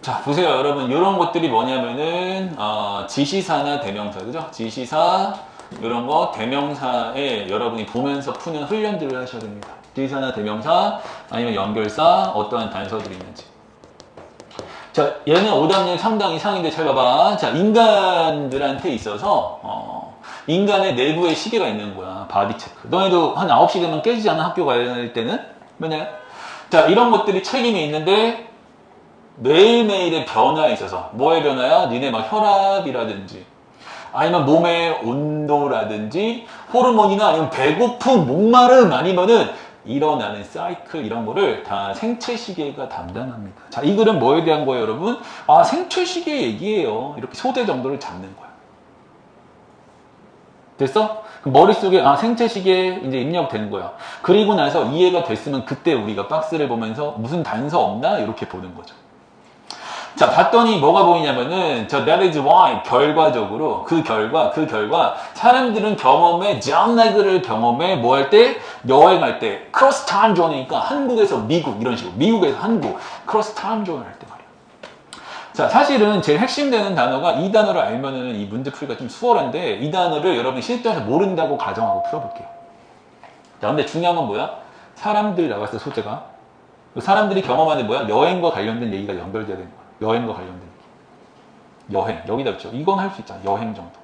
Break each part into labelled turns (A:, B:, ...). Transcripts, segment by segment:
A: 자, 보세요, 여러분. 이런 것들이 뭐냐면은, 어, 지시사나 대명사, 그죠? 지시사, 이런 거, 대명사에 여러분이 보면서 푸는 훈련들을 하셔야 됩니다. 지시사나 대명사, 아니면 연결사, 어떠한 단서들이 있는지. 자, 얘는 오답률 상당 이상인데 잘 봐봐. 자, 인간들한테 있어서, 어, 인간의 내부에 시계가 있는 거야. 바디 체크. 너네도 한 9시 되면 깨지지 않아? 학교 가야 때는? 맨날? 자, 이런 것들이 책임이 있는데, 매일매일의 변화에 있어서 뭐의 변화야? 니네 막 혈압이라든지 아니면 몸의 온도라든지 호르몬이나 아니면 배고픔, 목마름 아니면은 일어나는 사이클 이런 거를 다 생체 시계가 담당합니다. 자, 이 글은 뭐에 대한 거예요, 여러분? 아, 생체 시계 얘기예요. 이렇게 소대 정도를 잡는 거야. 됐어? 머릿속에 아 생체 시계 이제 입력된 거야. 그리고 나서 이해가 됐으면 그때 우리가 박스를 보면서 무슨 단서 없나 이렇게 보는 거죠. 자, 봤더니 뭐가 보이냐면은, 저, that is why, 결과적으로, 그 결과, 그 결과, 사람들은 경험에, jamnag를 경험에, 뭐 할 때? 여행할 때, cross time zone이니까 한국에서 미국, 이런 식으로, 미국에서 한국, cross time zone 할때 말이야. 자, 사실은 제일 핵심되는 단어가 이 단어를 알면은 이 문제 풀기가 좀 수월한데, 이 단어를 여러분이 실전에서 모른다고 가정하고 풀어볼게요. 자, 근데 중요한 건 뭐야? 사람들 나왔을 때 소재가. 사람들이 경험하는 뭐야? 여행과 관련된 얘기가 연결돼야 되는 거야. 여행과 관련된. 여행. 여기다 있죠. 이건 할 수 있잖아. 여행 정도.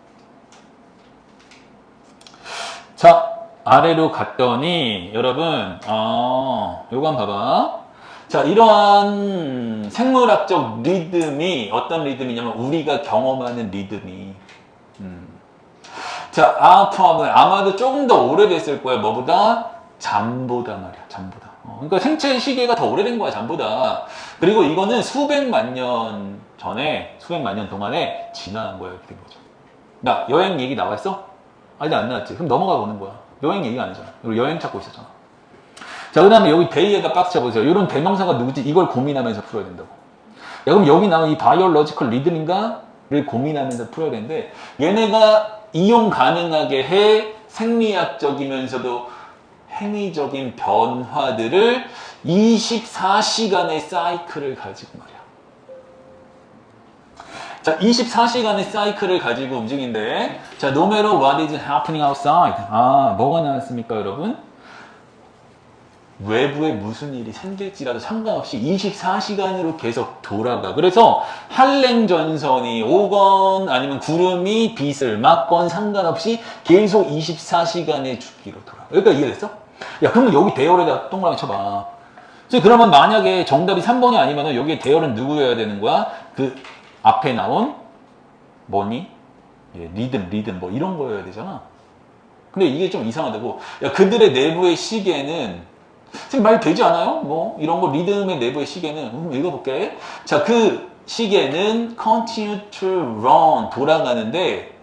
A: 자, 아래로 갔더니, 여러분, 어, 요거 한번 봐봐. 자, 이러한 생물학적 리듬이 어떤 리듬이냐면, 우리가 경험하는 리듬이. 음. 자, 아, problem. 아마도 조금 더 오래됐을 거야. 뭐보다? 잠보다 말이야. 잠보다. 어, 그러니까 생체 시계가 더 오래된 거야. 잠보다. 그리고 이거는 수백만 년 전에, 수백만 년 동안에 지나간 거야. 이렇게 된 거죠. 나 여행 얘기 나왔어? 아니, 안 나왔지. 그럼 넘어가 보는 거야. 여행 얘기가 아니잖아. 그리고 여행 찾고 있었잖아. 자, 그 다음에 여기 데이에다 박스 쳐보세요. 이런 대명사가 누구지? 이걸 고민하면서 풀어야 된다고. 야, 그럼 여기 나온 이 바이올로지컬 리듬인가를 고민하면서 풀어야 되는데, 얘네가 이용 가능하게 해 생리학적이면서도 행위적인 변화들을 24시간의 사이클을 가지고 말이야. 자, 24시간의 사이클을 가지고 움직인데, 자, no matter what is happening outside. 아, 뭐가 나왔습니까, 여러분? 외부에 무슨 일이 생길지라도 상관없이 24시간으로 계속 돌아가. 그래서 한랭전선이 오건 아니면 구름이 빛을 맞건 상관없이 계속 24시간의 주기로 돌아. 그러니까 이해됐어? 야, 그러면 여기 대열에다 동그라미 쳐봐. 그래서 그러면 만약에 정답이 3번이 아니면 여기에 대열은 누구여야 되는 거야? 그 앞에 나온 뭐니? 예, 리듬, 리듬 뭐 이런 거여야 되잖아. 근데 이게 좀 이상하다고. 야, 그들의 내부의 시계는 지금 말 되지 않아요? 뭐 이런 거 리듬의 내부의 시계는 음, 읽어볼게. 자, 그 시계는 continue to run 돌아가는데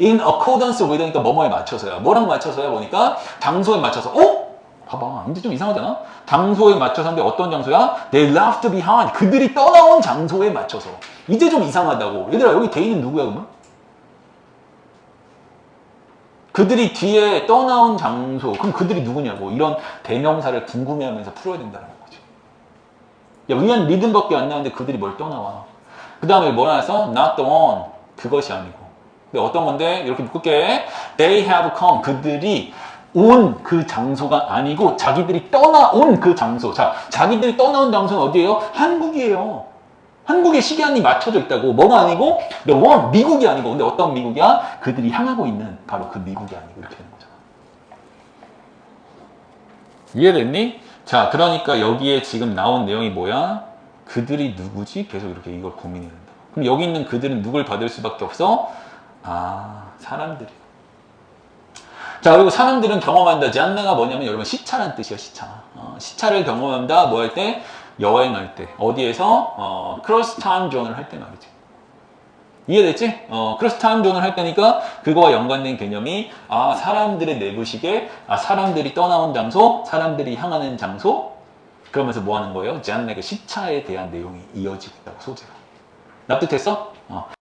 A: in accordance with 그러니까 뭐뭐에 맞춰서야. 뭐랑 맞춰서야 보니까 장소에 맞춰서. 어? 봐봐. 근데 좀 이상하잖아. 장소에 맞춰서인데 어떤 장소야? They left behind. 그들이 떠나온 장소에 맞춰서. 이제 좀 이상하다고. 얘들아 여기 대인은 누구야 그러면? 그들이 뒤에 떠나온 장소, 그럼 그들이 누구냐고 이런 대명사를 궁금해하면서 풀어야 된다는 거지. 야, 위안 리듬밖에 안 나오는데 그들이 뭘 떠나와. 그 다음에 뭐 나왔어? Not the one. 그것이 아니고. 근데 어떤 건데? 이렇게 묶을게. They have come. 그들이 온 그 장소가 아니고 자기들이 떠나온 그 장소. 자, 자기들이 떠나온 장소는 어디예요? 한국이에요. 한국의 시간이 맞춰져 있다고. 뭐가 아니고, one, 미국이 아니고. 근데 어떤 미국이야? 그들이 향하고 있는 바로 그 미국이 아니고. 이렇게 되는 거잖아. 이해됐니? 자, 그러니까 여기에 지금 나온 내용이 뭐야? 그들이 누구지? 계속 이렇게 이걸 고민해야 된다. 그럼 여기 있는 그들은 누굴 받을 수밖에 없어? 아, 사람들이. 자, 그리고 사람들은 경험한다. 잔나가 뭐냐면 여러분 시차란 뜻이야, 시차. 어, 시차를 경험한다. 뭐 할 때? 여행할 때. 어디에서? 어, 크로스 타임 존을 할 때 말이지. 이해됐지? 어, 크로스 타임 존을 할 때니까 그거와 연관된 개념이 아, 사람들의 내부시계, 아, 사람들이 떠나온 장소, 사람들이 향하는 장소 그러면서 뭐 하는 거예요? 잔나의 시차에 대한 내용이 이어지고 있다고, 소재가. 납득됐어? 어.